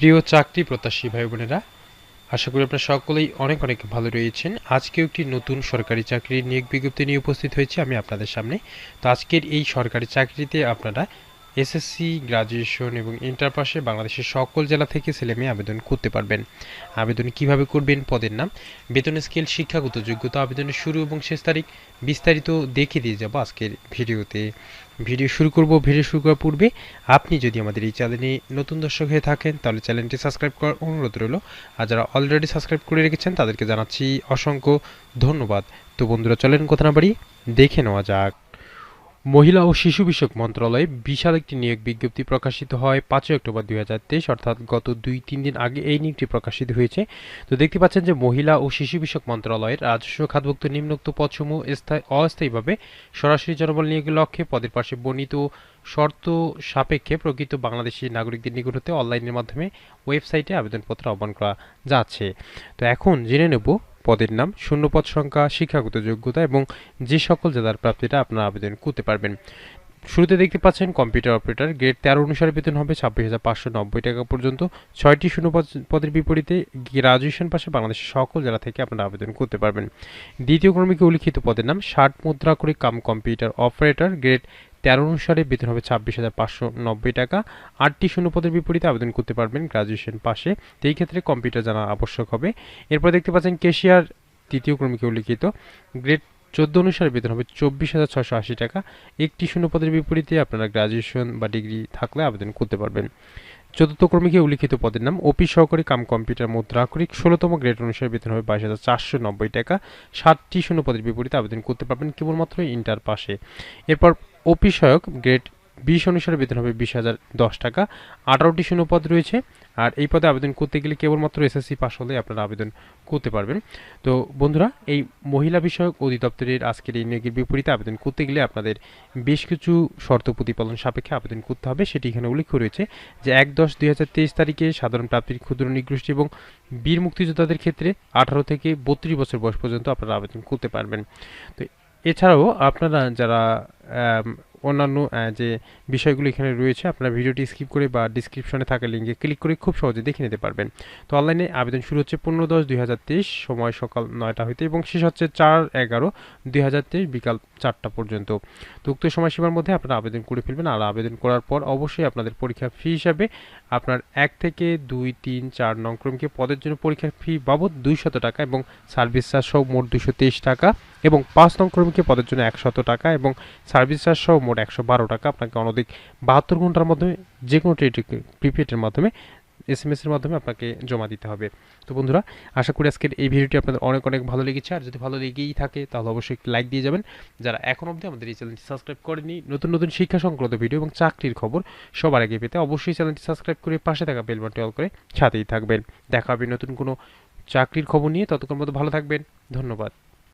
প্রিয় চাকরি প্রত্যাশী ভাই বোনেরা, আশা করি আপনারা সকলেই অনেক অনেক ভালো রয়েছেন। আজকেও একটি নতুন সরকারি চাকরির নিয়োগ বিজ্ঞপ্তি নিয়ে উপস্থিত হয়েছে আমি আপনাদের সামনে। তো আজকের এই সরকারি চাকরিতে আপনারা এসএসসি গ্রাজুয়েশন এবং ইন্টার পাশে বাংলাদেশের সকল জেলা থেকে ছেলে মেয়ে আবেদন করতে পারবেন। আবেদন কীভাবে করবেন, পদের নাম, বেতন স্কেল শিক্ষাগত যোগ্যতা, আবেদনের শুরু এবং শেষ তারিখ বিস্তারিত দেখে দিয়ে যাব আজকের ভিডিওতে। ভিডিও শুরু করব, ভিডিও শুরু করার পূর্বে আপনি যদি আমাদের এই চ্যানেলে নতুন দর্শক হয়ে থাকেন, তাহলে চ্যানেলটি সাবস্ক্রাইব করার অনুরোধ রইল। আর যারা অলরেডি সাবস্ক্রাইব করে রেখেছেন, তাদেরকে জানাচ্ছি অসংখ্য ধন্যবাদ। তো বন্ধুরা, চলেন কথা না বাড়ি দেখে নেওয়া যাক। মহিলা ও শিশু বিষয়ক মন্ত্রণালয়ে বিশাল একটি নিয়োগ বিজ্ঞপ্তি প্রকাশিত হয় পাঁচই অক্টোবর দুই হাজার তেইশ, অর্থাৎ গত দুই তিন দিন আগে এই নিয়োগটি প্রকাশিত হয়েছে। তো দেখতে পাচ্ছেন যে মহিলা ও শিশু বিষয়ক মন্ত্রণালয়ের রাজস্ব খাতভুক্ত নিম্নোক্ত পদসমূহ স্থায়ী, অস্থায়ীভাবে সরাসরি জনবল নিয়োগের লক্ষ্যে, পদের পাশে বর্ণিত শর্ত সাপেক্ষে প্রকৃত বাংলাদেশি নাগরিকদের নিকট হতে অনলাইনের মাধ্যমে ওয়েবসাইটে আবেদনপত্র আহ্বান করা যাচ্ছে। তো এখন জেনে নেব পদের নাম, শূন্যপদ সংখ্যা, শিক্ষাগত যোগ্যতা এবং যে সকল জেলার প্রাপ্তিটা আপনারা আবেদন করতে পারবেন। শুরুতে দেখতে পাচ্ছেন, কম্পিউটার অপারেটর, গ্রেড তেরো অনুসারে বেতন হবে ছাব্বিশ হাজার পাঁচশো নব্বই টাকা পর্যন্ত। ছয়টি শূন্য পদ- পদের বিপরীতে গ্রাজুয়েশন পাশে বাংলাদেশের সকল জেলা থেকে আপনারা আবেদন করতে পারবেন। দ্বিতীয় ক্রমিকে উল্লিখিত পদের নাম, ষাট মুদ্রা করে কাম কম্পিউটার অপারেটর, গ্রেড তেরো অনুসারে বেতন হবে ছাব্বিশ হাজার পাঁচশো নব্বই টাকা। আটটি শূন্য পদের বিপরীতে আবেদন করতে পারবেন গ্রাজুয়েশন পাশে। এই ক্ষেত্রে কম্পিউটার জানা আবশ্যক হবে। এরপর দেখতে পাচ্ছেন কেশিয়ার তৃতীয় ক্রমিকে উল্লিখিত। গ্রেড চোদ্দ অনুসারে বেতন হবে চব্বিশ হাজার ছশো আশি টাকা। একটি শূন্য পদের বিপরীতে আপনারা গ্রাজুয়েশন বা ডিগ্রি থাকলে আবেদন করতে পারবেন। চতুর্থ ক্রমিকে উল্লিখিত পদের নাম? অফিস সহকারী কাম কম্পিউটার মুদ্রাক্ষরিক ষোলোতম গ্রেড অনুসারে বেতন হবে বাইশ হাজার চারশো নব্বই টাকা। ষাটটি শূন্য পদের বিপরীতে আবেদন করতে পারবেন কেবলমাত্র ইন্টার পাশে। এরপর সহায়ক গ্রেড বিশ অনুসারে বেতন হবে বিশ হাজার দশ টাকা। আঠারোটি শূন্য পদ রয়েছে। আর এই পদে আবেদন করতে গেলে কেবলমাত্র এসএসসি পাস হলে আপনারা আবেদন করতে পারবেন। তো বন্ধুরা, এই মহিলা বিষয়ক অধিদপ্তরের আজকের এই নিয়োগের বিপরীতে আবেদন করতে গেলে আপনাদের বেশ কিছু শর্ত প্রতিপালন সাপেক্ষে আবেদন করতে হবে। সেটি এখানে উল্লেখ রয়েছে যে এক দশ দুই হাজার তেইশ তারিখে সাধারণ প্রাপ্তির ক্ষুদ্র নিগোষ্ঠী এবং বীর মুক্তিযোদ্ধাদের ক্ষেত্রে আঠারো থেকে বত্রিশ বছর বয়স পর্যন্ত আপনারা আবেদন করতে পারবেন। তো এছাড়াও আপনারা যারা অন্যান্য যে বিষয়গুলো এখানে রয়েছে, আপনারা ভিডিওটি স্কিপ করে বা ডিসক্রিপশনে থাকা লিঙ্কে ক্লিক করে খুব সহজে দেখে নিতে পারবেন। তো অনলাইনে আবেদন শুরু হচ্ছে পনেরো দশ দুই সময় সকাল নয়টা হইতে এবং শেষ হচ্ছে চার এগারো দুই বিকাল চারটা পর্যন্ত। তো উক্ত সময়সীমার মধ্যে আপনারা আবেদন করে ফেলবেন। আর আবেদন করার পর অবশ্যই আপনাদের পরীক্ষার ফি হিসাবে আপনার এক থেকে দুই, তিন, চার নং ক্রমকে পদের জন্য পরীক্ষার ফি বাবদ দুইশত টাকা এবং সার্ভিস চার্জ সহ মোট তেইশ টাকা। এবং পাঁচ নং ক্রমিকে পদের জন্য একশত টাকা এবং সার্ভিস চার্জ সহ মোট একশো বারো টাকা। আপনাকে অনধিক বাহাত্তর ঘণ্টার মাধ্যমে যে কোনো প্রিপেডের মাধ্যমে এস এম এর মাধ্যমে আপনাকে জমা দিতে হবে। তো বন্ধুরা, আশা করি আজকের এই ভিডিওটি আপনাদের অনেক অনেক ভালো লেগেছে। আর যদি ভালো লেগেই থাকে, তাহলে অবশ্যই একটি লাইক দিয়ে যাবেন। যারা এখন অবধি আমাদের এই চ্যানেলটি সাবস্ক্রাইব করেনি নতুন নতুন শিক্ষা সংক্রান্ত ভিডিও এবং চাকরির খবর সবার আগে পেতে অবশ্যই চ্যানেলটি সাবস্ক্রাইব করে পাশে থাকা বেল বাটনটি অল করে সাথেই থাকবেন। দেখা হবে নতুন কোনো চাকরির খবর নিয়ে। ততক্ষণ মতো ভালো থাকবেন। ধন্যবাদ।